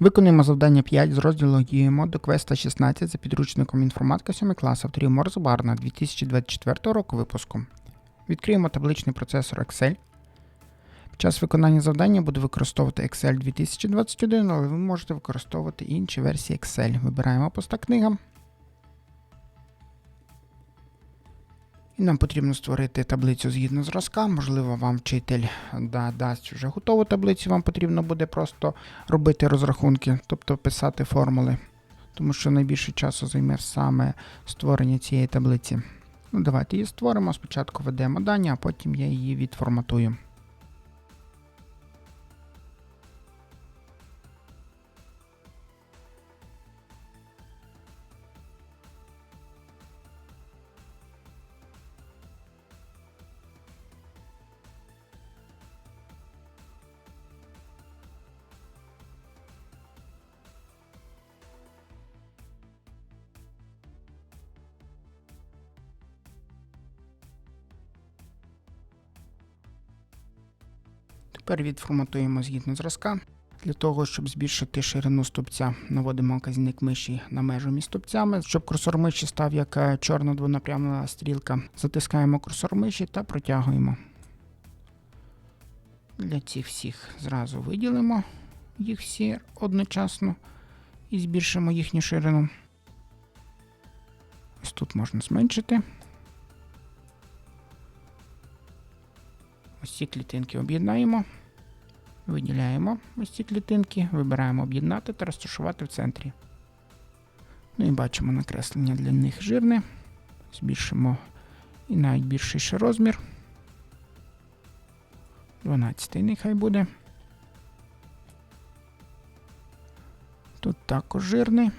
Виконуємо завдання 5 з розділу «Діємо» до квеста 16 за підручником інформатика 7 класу авторів Морз Барна 2024 року випуску. Відкриємо табличний процесор Excel. Під час виконання завдання буду використовувати Excel 2021, але ви можете використовувати інші версії Excel. Вибираємо поста книга. І нам потрібно створити таблицю згідно зразка. Можливо, вам вчитель да, дасть вже готову таблицю, вам потрібно буде просто робити розрахунки, тобто писати формули. Тому що найбільше часу займе саме створення цієї таблиці. Ну, давайте її створимо. Спочатку введемо дані, а потім я її відформатую. Тепер відформатуємо згідно зразка. Для того, щоб збільшити ширину стовпця, наводимо вказівник миші на межу між стовпцями. Щоб курсор миші став як е, чорна двонапрямлена стрілка, затискаємо курсор миші та протягуємо. Для цих всіх зразу виділимо їх всі одночасно і збільшимо їхню ширину. Ось тут можна зменшити. Ці клітинки об'єднаємо. Виділяємо ось ці клітинки, вибираємо об'єднати та розташувати в центрі. Ну і бачимо накреслення для них жирне. Збільшимо і навіть більший ще розмір. 12 нехай буде. Тут також жирний.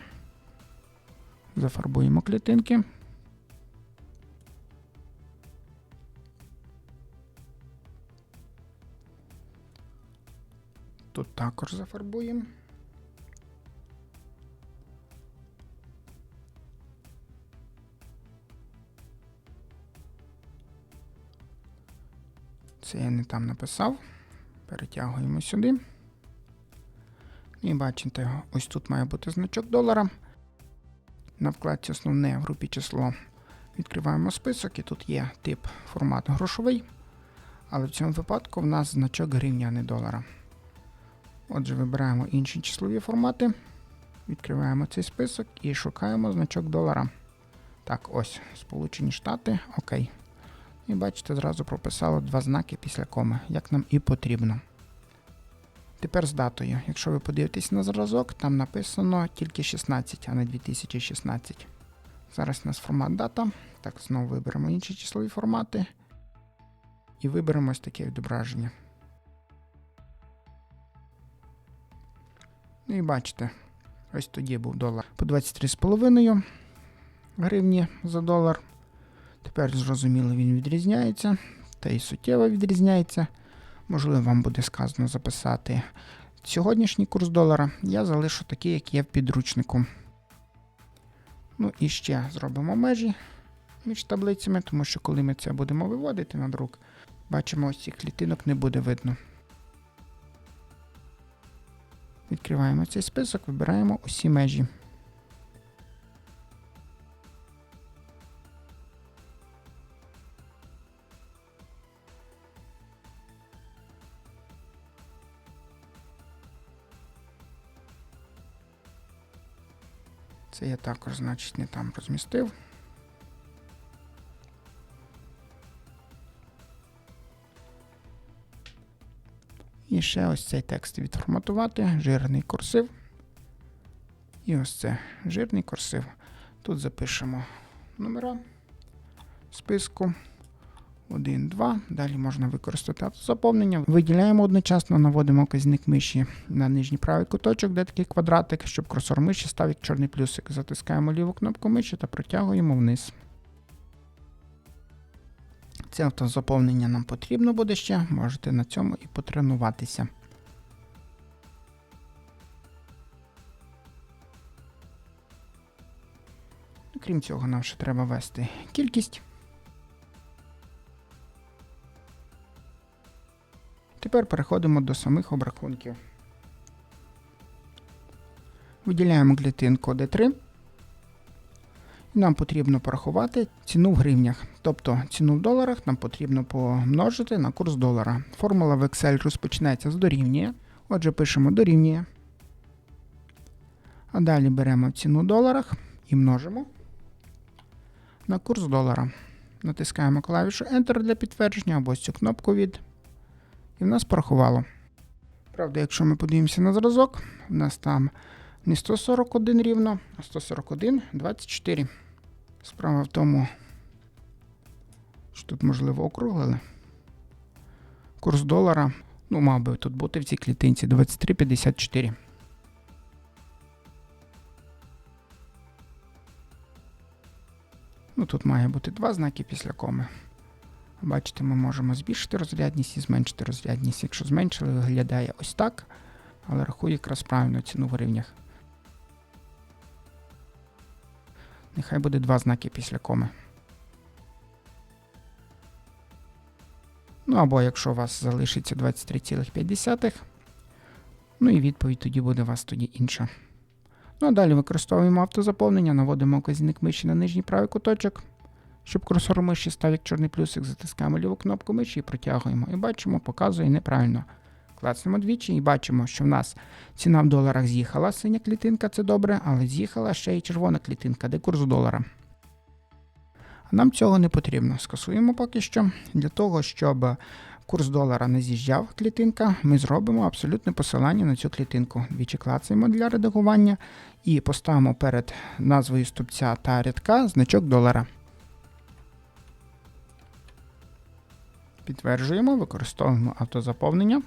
Зафарбуємо клітинки. Тут також зафарбуємо. Це я не там написав. Перетягуємо сюди. І бачите, ось тут має бути значок долара. На вкладці основне в групі число відкриваємо список, і тут є тип формат грошовий. Але в цьому випадку в нас значок гривня, а не долара. Отже, вибираємо інші числові формати, відкриваємо цей список і шукаємо значок долара. Так, ось, Сполучені Штати, окей. І бачите, зразу прописало два знаки після коми, як нам і потрібно. Тепер з датою. Якщо ви подивитесь на зразок, там написано тільки 16, а не 2016. Зараз у нас формат дата. Так, знову виберемо інші числові формати. І виберемо ось таке відображення. Ну і бачите, ось тоді був долар по 23,5 гривні за долар. Тепер, зрозуміло, він відрізняється, та й суттєво відрізняється. Можливо, вам буде сказано записати сьогоднішній курс долара. Я залишу такий, як є в підручнику. Ну і ще зробимо межі між таблицями, тому що коли ми це будемо виводити на друк, бачимо, ось цих клітинок не буде видно. Відкриваємо цей список, вибираємо усі межі. Це я також, значить, не там розмістив. Ще ось цей текст відформатувати, жирний курсив. І ось це жирний курсив. Тут запишемо номера списку 1, 2. Далі можна використати автозаповнення. Виділяємо одночасно, наводимо вказівник миші на нижній правий куточок, де такий квадратик, щоб курсор миші став як чорний плюсик. Затискаємо ліву кнопку миші та протягуємо вниз. Це автозаповнення нам потрібно буде ще, можете на цьому і потренуватися. Крім цього, нам ще треба ввести кількість. Тепер переходимо до самих обрахунків. Виділяємо клітинку D3. Нам потрібно порахувати ціну в гривнях. Тобто ціну в доларах нам потрібно помножити на курс долара. Формула в Excel розпочнеться з дорівнює. Отже, пишемо дорівнює. А далі беремо ціну в доларах і множимо на курс долара. Натискаємо клавішу Enter для підтвердження або цю кнопку від. І в нас порахувало. Правда, якщо ми подивимося на зразок, в нас там не 141 рівно, а 141,24. Справа в тому, що тут, можливо, округлили. Курс долара, ну, мав би тут бути в цій клітинці 23,54. Ну, тут має бути два знаки після коми. Бачите, ми можемо збільшити розрядність і зменшити розрядність. Якщо зменшили, виглядає ось так, але рахує якраз правильно ціну в гривнях. Нехай буде два знаки після коми. Ну або якщо у вас залишиться 23,5, ну і відповідь тоді буде у вас тоді інша. Ну а далі використовуємо автозаповнення, наводимо указівник миші на нижній правий куточок. Щоб курсор миші став як чорний плюсик, затискаємо ліву кнопку миші і протягуємо. І бачимо, показує неправильно. Клацнемо двічі і бачимо, що в нас ціна в доларах з'їхала, синя клітинка це добре, але з'їхала ще й червона клітинка, де курс долара. Нам цього не потрібно. Скасуємо поки що. Для того, щоб курс долара не з'їжджав клітинка, ми зробимо абсолютне посилання на цю клітинку. Двічі клацаємо для редагування і поставимо перед назвою ступця та рядка значок долара. Підтверджуємо, використовуємо автозаповнення.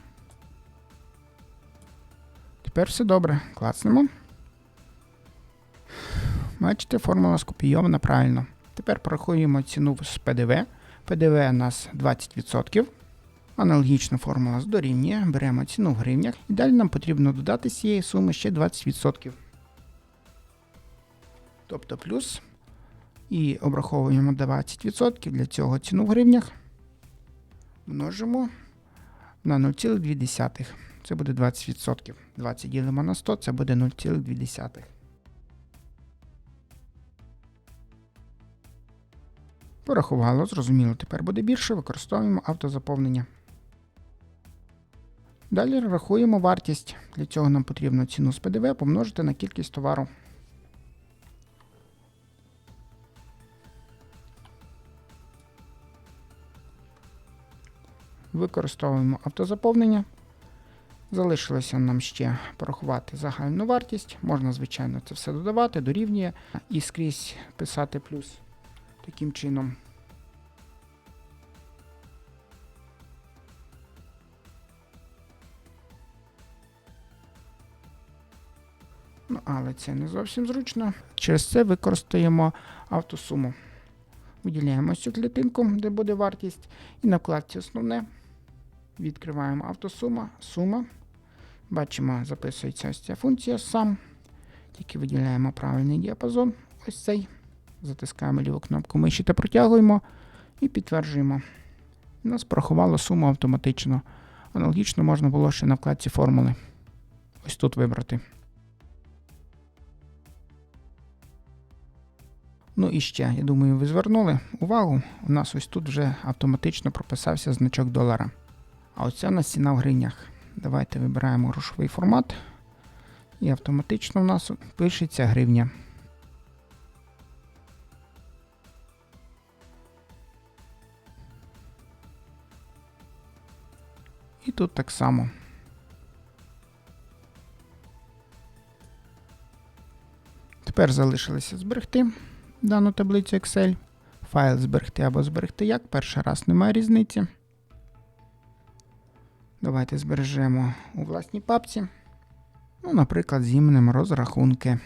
Тепер все добре. Клацнемо. Бачите, формула скопійована правильно. Тепер порахуємо ціну з ПДВ. ПДВ у нас 20%. Аналогічна формула дорівнює. Беремо ціну в гривнях. І далі нам потрібно додати з цієї суми ще 20%. Тобто плюс. І обраховуємо 20%. Для цього ціну в гривнях. Множимо на 0,2. Це буде 20%. 20 ділимо на 100, це буде 0,2. Порахувало, зрозуміло, тепер буде більше, використовуємо автозаповнення. Далі рахуємо вартість. Для цього нам потрібно ціну з ПДВ помножити на кількість товару. Використовуємо автозаповнення. Залишилося нам ще порахувати загальну вартість. Можна, звичайно, це все додавати, дорівнює і скрізь писати плюс таким чином. Ну, але це не зовсім зручно. Через це використаємо автосуму. Виділяємо цю клітинку, де буде вартість, і на вкладці основне. Відкриваємо автосума, сума. Бачимо, записується ось ця функція сам. Тільки виділяємо правильний діапазон. Ось цей. Затискаємо ліву кнопку миші та протягуємо і підтверджуємо. У нас порахувало суму автоматично. Аналогічно можна було ще на вкладці формули. Ось тут вибрати. Ну і ще, я думаю, ви звернули увагу. У нас ось тут вже автоматично прописався значок долара. А оце у нас ціна в гривнях. Давайте вибираємо грошовий формат. І автоматично у нас пишеться гривня. І тут так само. Тепер залишилося зберегти дану таблицю Excel. Файл зберегти або зберегти як. Перший раз немає різниці. Давайте збережемо у власній папці. Ну, наприклад, зімнемо розрахунки.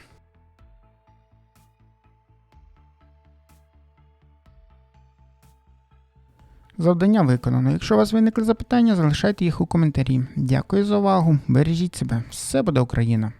Завдання виконано. Якщо у вас виникли запитання, залишайте їх у коментарі. Дякую за увагу. Бережіть себе. Все буде Україна!